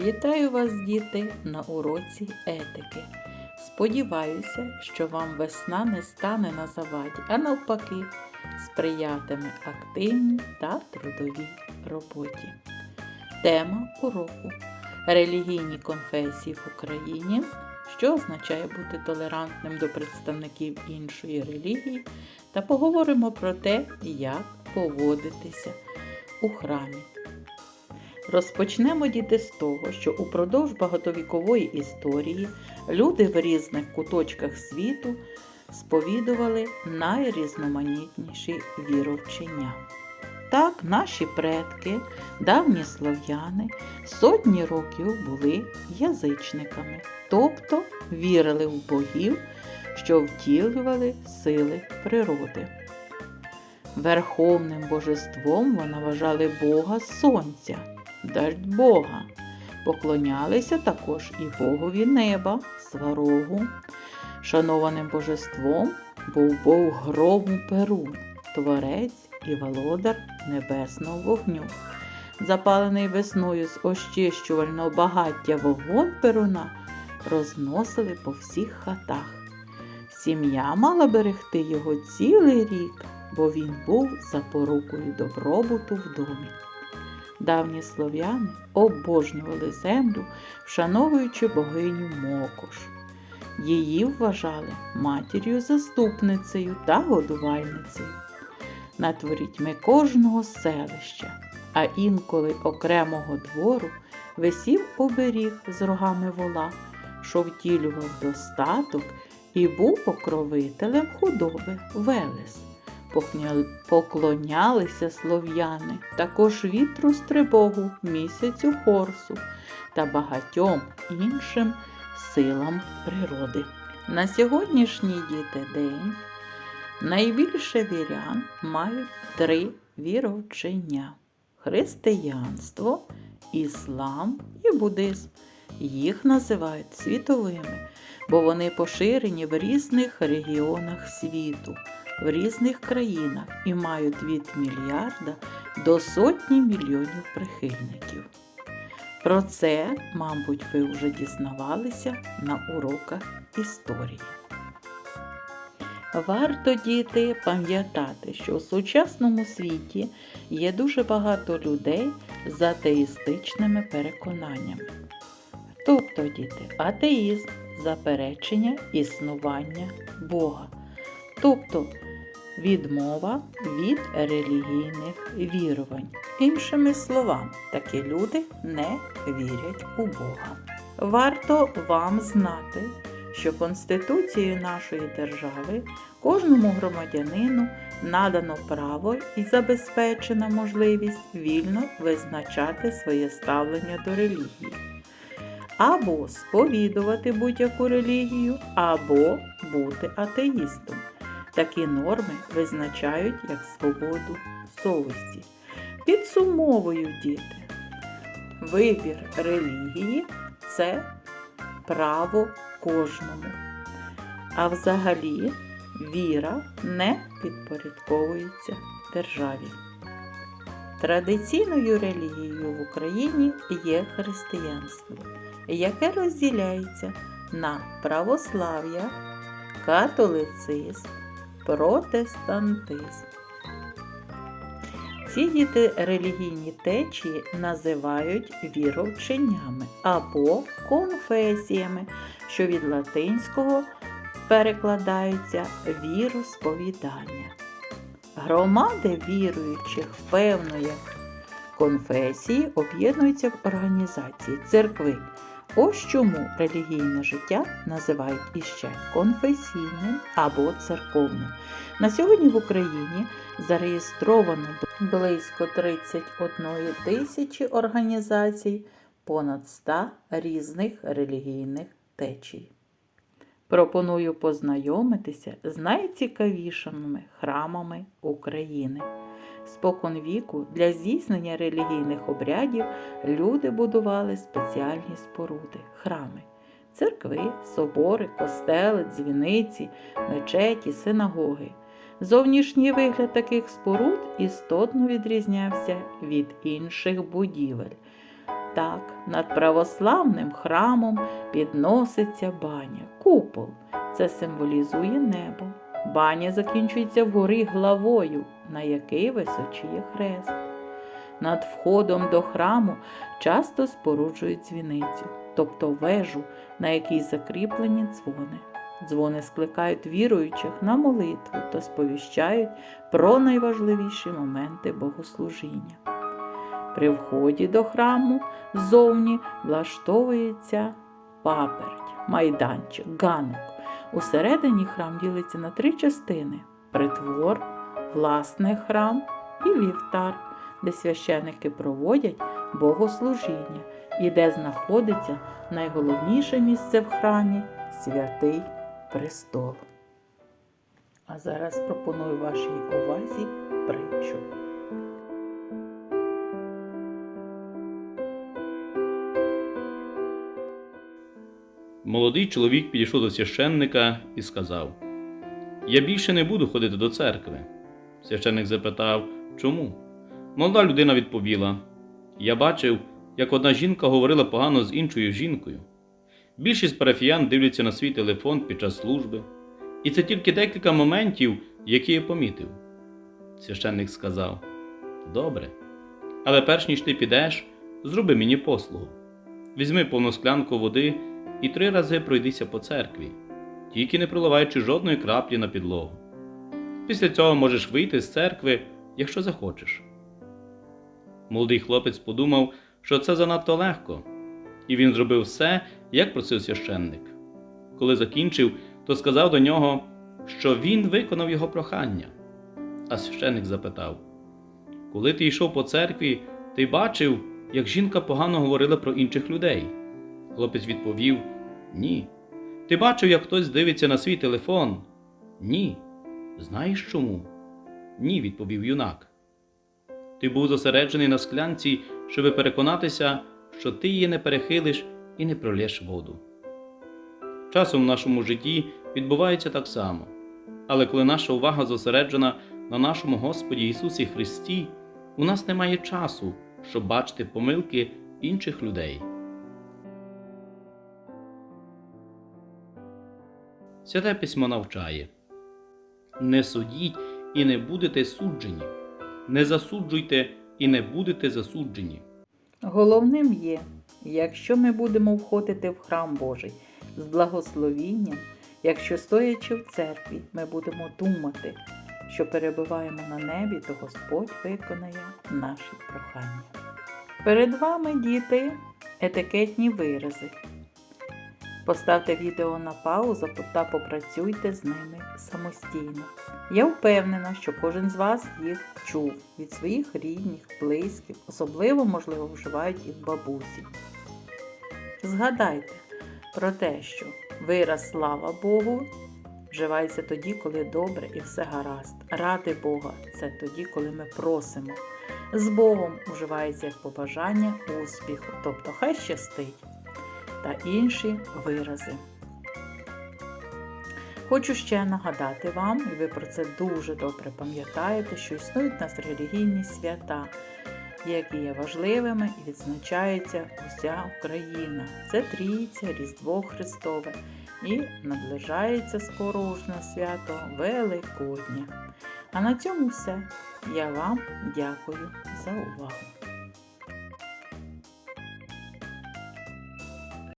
Вітаю вас, діти, на уроці етики. Сподіваюся, що вам весна не стане на заваді, а навпаки, сприятиме активній та трудовій роботі. Тема уроку релігійні конфесії в Україні, що означає бути толерантним до представників іншої релігії, та поговоримо про те, як поводитися у храмі. Розпочнемо діти з того, що упродовж багатовікової історії люди в різних куточках світу сповідували найрізноманітніші віровчення. Так, наші предки, давні слов'яни, сотні років були язичниками, тобто вірили в богів, що втілювали сили природи. Верховним божеством вони вважали Бога Сонця, дождь Бога. Поклонялися також і Богові неба, сварогу. Шанованим божеством був Бог грому Перун, творець і володар небесного вогню. Запалений весною з ощищувального багаття вогонь Перуна розносили по всіх хатах. Сім'я мала берегти його цілий рік, бо він був запорукою добробуту в домі. Давні слов'яни обожнювали землю, вшановуючи богиню Мокош. Її вважали матір'ю заступницею та годувальницею. Над ворітьми кожного селища, а інколи окремого двору висів оберіг з рогами вола, що втілював достаток і був покровителем худоби Велес. Поклонялися слов'яни, також вітру стрибогу, місяцю Хорсу та багатьом іншим силам природи. На сьогоднішній діти день найбільше вірян мають три віровчення: християнство, іслам і буддизм. Їх називають світовими, бо вони поширені в різних регіонах світу, в різних країнах і мають від мільярда до сотні мільйонів прихильників. Про це, мабуть, ви вже дізнавалися на уроках історії. Варто діти пам'ятати, що у сучасному світі є дуже багато людей з атеїстичними переконаннями. Тобто, діти, атеїзм заперечення існування Бога, тобто відмова від релігійних вірувань. Іншими словами, такі люди не вірять у Бога. Варто вам знати, що Конституцією нашої держави кожному громадянину надано право і забезпечена можливість вільно визначати своє ставлення до релігії. Або сповідувати будь-яку релігію, або бути атеїстом. Такі норми визначають як свободу совісті. Підсумовую діти. Вибір релігії це право кожному. А взагалі віра не підпорядковується державі. Традиційною релігією в Україні є християнство, яке розділяється на православ'я, католицизм, протестантизм. Ці діти релігійні течії називають віровченнями або конфесіями, що від латинського перекладаються віросповідання. Громади віруючих певної конфесії об'єднуються в організації церкви. Ось чому релігійне життя називають іще конфесійним або церковним. На сьогодні в Україні зареєстровано близько 31 тисячі організацій, понад 100 різних релігійних течій. Пропоную познайомитися з найцікавішими храмами України. Спокон віку для здійснення релігійних обрядів люди будували спеціальні споруди, храми, церкви, собори, костели, дзвіниці, мечеті, синагоги. Зовнішній вигляд таких споруд істотно відрізнявся від інших будівель. так, над православним храмом підноситься баня, купол. Це символізує небо. Баня закінчується вгорі главою, на який височіє хрест. Над входом до храму часто споруджують дзвіницю, тобто вежу, на якій закріплені дзвони. Дзвони скликають віруючих на молитву та сповіщають про найважливіші моменти богослужіння. При вході до храму ззовні влаштовується паперть, майданчик, ганок. Усередині храм ділиться на три частини: притвор, власний храм і вівтар, де священики проводять богослужіння і де знаходиться найголовніше місце в храмі святий престол. А зараз пропоную вашій увазі притчу. Молодий чоловік підійшов до священника і сказав: Я більше не буду ходити до церкви. Священник запитав, чому? Молода людина відповіла: Я бачив, як одна жінка говорила погано з іншою жінкою. Більшість парафіян дивляться на свій телефон під час служби, і це тільки декілька моментів, які я помітив. Священник сказав: Добре, але перш ніж ти підеш, зроби мені послугу. Візьми повну склянку води і три рази пройдися по церкві, тільки не проливаючи жодної краплі на підлогу. Після цього можеш вийти з церкви, якщо захочеш. Молодий хлопець подумав, що це занадто легко, і він зробив все, як просив священник. Коли закінчив, то сказав до нього, що він виконав його прохання. А священник запитав: Коли ти йшов по церкві, ти бачив, як жінка погано говорила про інших людей? Хлопець відповів: Ні. Ти бачив, як хтось дивиться на свій телефон? Ні. Знаєш чому? Ні, відповів юнак. Ти був зосереджений на склянці, щоби переконатися, що ти її не перехилиш і не пролєш воду. Часом в нашому житті відбувається так само, але коли наша увага зосереджена на нашому Господі Ісусі Христі, у нас немає часу, щоб бачити помилки інших людей. Святе письмо навчає Не судіть і не будете суджені, не засуджуйте і не будете засуджені. Головним є, якщо ми будемо входити в храм Божий з благословінням, якщо стоячи в церкві, ми будемо думати, що перебуваємо на небі, то Господь виконає наші прохання. Перед вами, діти, етикетні вирази. Поставте відео на паузу та попрацюйте з ними самостійно. Я впевнена, що кожен з вас їх чув від своїх рідних, близьких, особливо, можливо, вживають їх бабусі. Згадайте про те, що вираз слава Богу вживається тоді, коли добре і все гаразд. Ради Бога це тоді, коли ми просимо. З Богом вживається як побажання успіху, тобто хай щастить та інші вирази. Хочу ще нагадати вам, і ви про це дуже добре пам'ятаєте, що існують у нас релігійні свята, які є важливими і відзначається уся Україна. Це Трійця, Різдво Христове і наближається скоро уж на свято Великодня. А на цьому все. Я вам дякую за увагу.